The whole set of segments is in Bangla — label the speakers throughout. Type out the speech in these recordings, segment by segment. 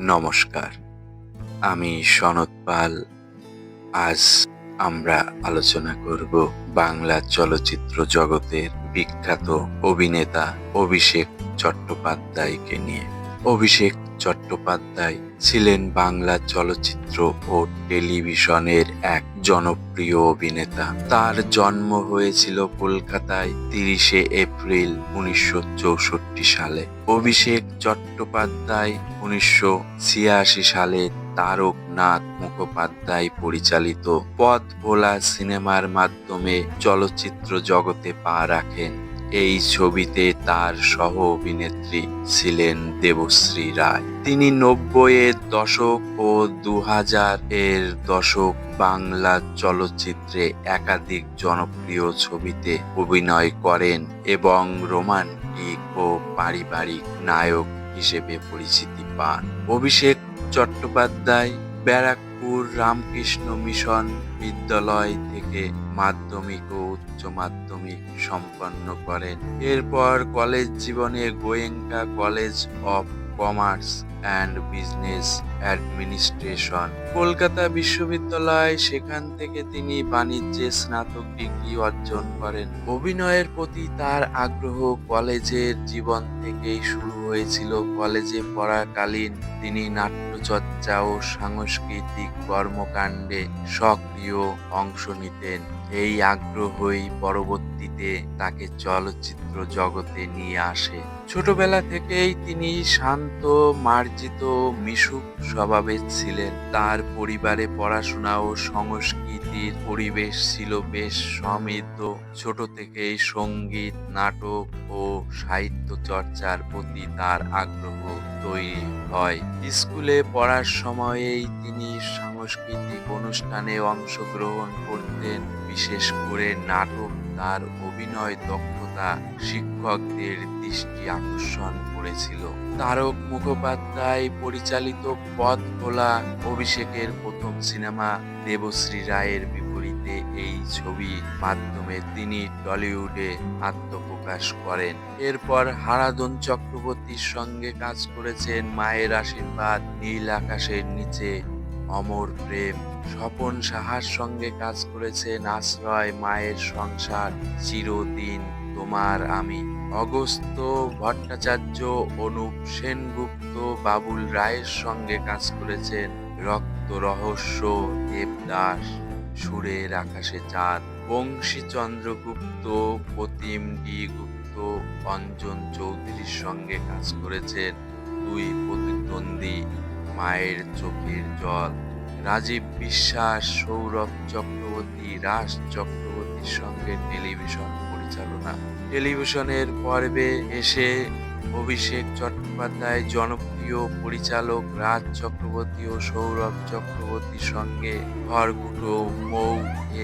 Speaker 1: নমস্কার। আমি সনৎ পাল। আজ আমরা আলোচনা করব বাংলা চলচ্চিত্র জগতের বিখ্যাত অভিনেতা অভিষেক চট্টোপাধ্যায়কে নিয়ে। অভিষেক চট্টোপাধ্যায় ছিলেন বাংলা চলচ্চিত্র ও টেলিভিশনের এক জনপ্রিয় অভিনেতা। তার জন্ম হয়েছিল কলকাতায় তিরিশে এপ্রিল উনিশশো চৌষট্টি সালে। অভিষেক চট্টোপাধ্যায় উনিশশো ছিয়াশি সালে তারকনাথ মুখোপাধ্যায় পরিচালিত পথ ভোলা সিনেমার মাধ্যমে চলচ্চিত্র জগতে পা রাখেন। এই ছবিতে তার সহ অভিনেত্রী ছিলেন দেবশ্রী রায়। তিনি নব্বইয়ের দশক ও দু হাজার এর দশক বাংলা চলচ্চিত্রে একাধিক জনপ্রিয় ছবিতে অভিনয় করেন এবং রোমান্টিক ও পারিবারিক নায়ক হিসেবে পরিচিতি পান। অভিষেক চট্টোপাধ্যায় ব্যারাকপুর রামকৃষ্ণ মিশন বিদ্যালয় থেকে মাধ্যমিক ও উচ্চ মাধ্যমিক সম্পন্ন করেন। এরপর কলেজ জীবনে Goenka college of commerce and business administration. Kolkata বিশ্ববিদ্যালয়, সেখান থেকে তিনি বাণিজ্যে স্নাতক ডিগ্রি অর্জন করেন। অভিনয়ের প্রতি তার আগ্রহ কলেজের জীবন থেকেই শুরু হয়েছিল। কলেজে পড়াকালীন তিনি নাট্যচর্চা ও সাংস্কৃতিক কর্মকাণ্ডে সক্রিয় অংশ নিতেন। এই আগ্রহই পরবর্তীতে তাকে চলচ্চিত্র জগতে নিয়ে আসে। ছোটবেলা থেকেই তিনি শান্ত মার্জিত মিশুক স্বভাবের ছিলেন। তার পরিবারে পড়াশোনা ও সংস্কৃতির পরিবেশ ছিল বেশ সমৃদ্ধ। ছোট থেকেই সংগীত, নাটক ও সাহিত্য চর্চার প্রতি তার আগ্রহ তৈরি হয়। স্কুলে পড়ার সময়েই তিনি সাংস্কৃতিক অনুষ্ঠানে অংশগ্রহণ করতেন, বিশেষ করে নাটক তার অভিনয় দক্ষতা শিক্ষকদের দৃষ্টি আকর্ষণ করেছিল। তারক মুখোপাধ্যায় পরিচালিত পথ ভোলা অভিষেকের প্রথম সিনেমা দেবশ্রী রায়ের বিপরীতে এই ছবির মাধ্যমে তিনি টলিউডে আত্মপ্রকাশ করেন। এরপর হারাদন চক্রবর্তীর সঙ্গে কাজ করেছেন মায়ের আশীর্বাদ, নীল আকাশের নিচে অমর প্রেম। স্বপন সাহার সঙ্গে কাজ করেছেন আশ্রয়, মায়ের সংসার, চিরদিন তোমার আমি। অগস্ত ভট্টাচার্য অনুপ সেনগুপ্ত বাবুল রায়ের সঙ্গে কাজ করেছেন রক্ত রহস্য দেবদাস। সুরের আকাশে চাঁদ। বংশী চন্দ্রগুপ্ত, প্রতিম ডি গুপ্ত, অঞ্জন চৌধুরীর সঙ্গে কাজ করেছেন দুই প্রতিদ্বন্দ্বী। মায়ের চোখের জল, রাজীব বিশ্বাস, সৌরভ চক্রবর্তী, রাজ চক্রবর্তীর সঙ্গে টেলিভিশন পরিচালনা। টেলিভিশনের পর্বে এসে অভিষেক চট্টোপাধ্যায় জনপ্রিয় পরিচালক রাজ চক্রবর্তী ও সৌরভ চক্রবর্তীর সঙ্গে ঘরগুটো মৌ,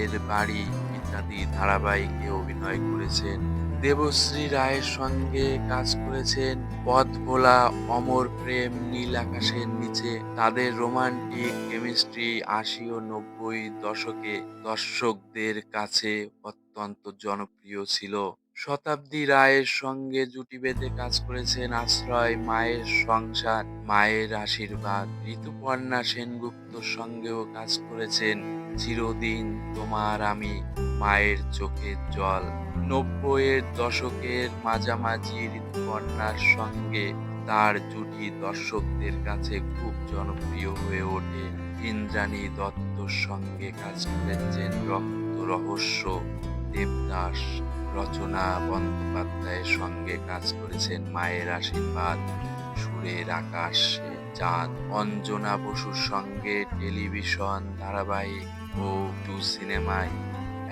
Speaker 1: এর বাড়ি ইত্যাদি ধারাবাহিকে অভিনয় করেছেন। দেবশ্রী রায়ের সঙ্গে কাজ করেছেন পথ ভোলা অমর প্রেম, নীল আকাশের নিচে। তাদের রোমান্টিক কেমিস্ট্রি আশি ও নব্বই দশকে দর্শকদের কাছে অত্যন্ত জনপ্রিয় ছিল। শতাব্দী রায়ের সঙ্গে জুটি বেঁধে কাজ করেছেন আশ্রয়, মায়ের সংসার, মায়ের আশীর্বাদ। ঋতুপর্ণা সেনগুপ্তর সঙ্গেও কাজ করেছেন, চিরদিন তোমার আমি মায়ের চোখের জল। নব্বইয়ের দশকের মাঝামাঝি ঋতুপর্ণার সঙ্গে তার জুটি দর্শকদের কাছে খুব জনপ্রিয় হয়ে ওঠে। ইন্দ্রাণী দত্তর সঙ্গে কাজ করেছেন রক্ত রহস্য, দেবদাস, রচনা বন্দ্যোপাধ্যায়ের সঙ্গে কাজ করেছেন মায়ের আশীর্বাদ, সুরের আকাশ, চাঁদ, অঞ্জনা বসুর সঙ্গে টেলিভিশন, ধারাবাহিক ও টু সিনেমায়।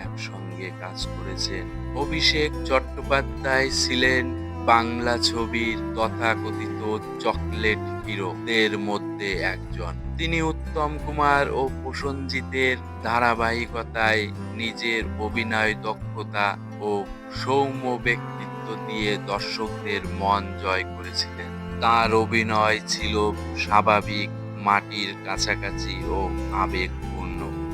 Speaker 1: একসঙ্গে কাজ করেছেন। অভিষেক চট্টোপাধ্যায় ছিলেন বাংলা ছবির তথাকথিত চকলেট হিরোদের মধ্যে একজন। তিনি উত্তম কুমার ও প্রসঞ্জিতের ধারাবাহিকতায় নিজের অভিনয় দক্ষতা ও সৌম্য ব্যক্তিত্ব দিয়ে দর্শকদের মন জয় করেছিলেন। তার অভিনয় ছিল স্বাভাবিক, মাটির কাছাকাছি ও আবেগপূর্ণ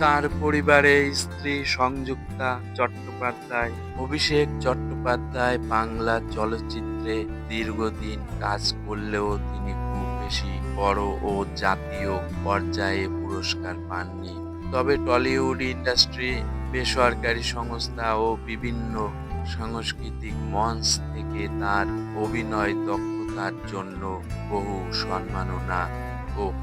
Speaker 1: তার পরিবারে স্ত্রী সংযুক্তা চট্টোপাধ্যায়, অভিষেক চট্টোপাধ্যায় বাংলা চলচ্চিত্রে দীর্ঘদিন কাজ করলেও তিনি খুব বেশি বড় ও জাতীয় পর্যায়ে পুরস্কার পাননি। তবে টলিউড ইন্ডাস্ট্রি, বেসরকারি সংস্থা ও বিভিন্ন সাংস্কৃতিক মঞ্চ থেকে তার অভিনয় দক্ষতার জন্য বহু সম্মাননা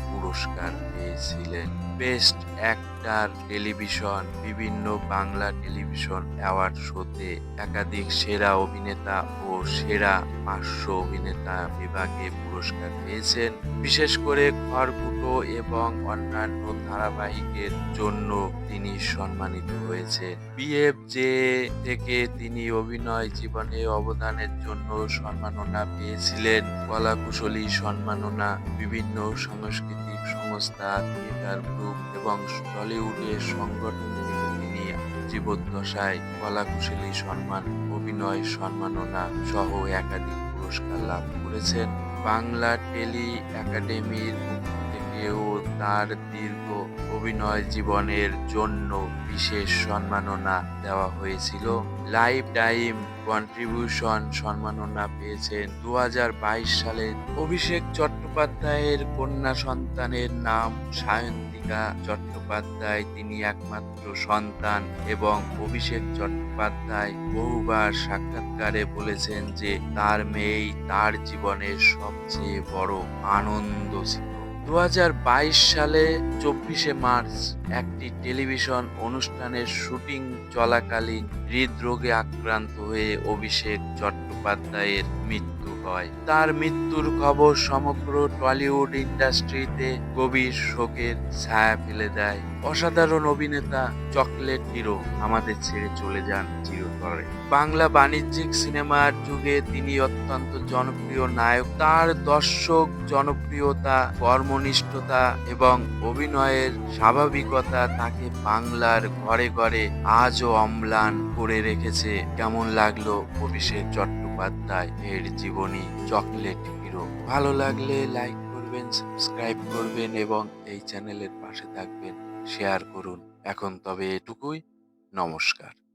Speaker 1: পুরস্কার পেয়েছিলেন। বেস্ট অ্যাক্টার টেলিভিশন বিভিন্ন বাংলা টেলিভিশন অ্যাওয়ার্ড শোতে একাধিক সেরা অভিনেতা ও সেরা পার্শ্ব অভিনেতা বিভাগে পুরস্কার পেয়েছেন। বিশেষ করে খড়কুটো এবং অন্যান্য ধারাবাহিকের জন্য তিনি সম্মানিত হয়েছেন। বিএফ যে থেকে তিনি অভিনয় জীবনে অবদানের জন্য সম্মাননা পেয়েছিলেন। কলাকুশলী সম্মাননা বিভিন্ন সাংস্কৃতিক সংস্থা, থিয়েটার, গ্রুপ এবং টলিউডের সংগঠন জীবদ্দশায় কলাকুশলী সম্মান অভিনয় সম্মাননা সহ একাধিক পুরস্কার লাভ করেছেন বাংলা টেলি একাডেমির থেকেও তার দীর্ঘ অভিনয় জীবনের জন্য বিশেষ সম্মাননা দেওয়া হয়েছিল। লাইফ টাইম কন্ট্রিবিউশন সম্মাননা পেয়েছেন দু হাজার বাইশ সালে অভিষেক চট্টোপাধ্যায়ের কন্যা সন্তানের নাম সায়ন্তিকা চট্টোপাধ্যায়। তিনি একমাত্র সন্তান এবং অভিষেক চট্টোপাধ্যায় বহুবার সাক্ষাৎকারে বলেছেন যে তার মেয়েই তার জীবনের সবচেয়ে বড় আনন্দ ছিল। দু হাজার বাইশ সালে চব্বিশে মার্চ একটি টেলিভিশন অনুষ্ঠানের শুটিং চলাকালীন হৃদরোগে আক্রান্ত হয়ে অভিষেক চট্টোপাধ্যায়ের মৃত্যু। হয়। তার মৃত্যুর খবর সমগ্র টলিউড ইন্ডাস্ট্রিতে গভীর শোকের ছায়া ফেলে দেয়। অসাধারণ অভিনেতা চকলেট হিরো আমাদের ছেড়ে চলে যান চিরতরে। বাংলা বাণিজ্যিক সিনেমার যুগে তিনি অত্যন্ত জনপ্রিয় নায়ক। তার দর্শক জনপ্রিয়তা, কর্মনিষ্ঠতা এবং অভিনয়ের স্বাভাবিকতা তাকে বাংলার ঘরে ঘরে আজও অম্লান করে রেখেছে। কেমন লাগল অভিষেক চট্টোপাধ্যায় এর জীবনী চকলেট হিরো। ভালো লাগলে লাইক করবেন, সাবস্ক্রাইব করবেন এবং এই চ্যানেলের পাশে থাকবেন, শেয়ার করুন। এখন তবে এটুকুই, নমস্কার।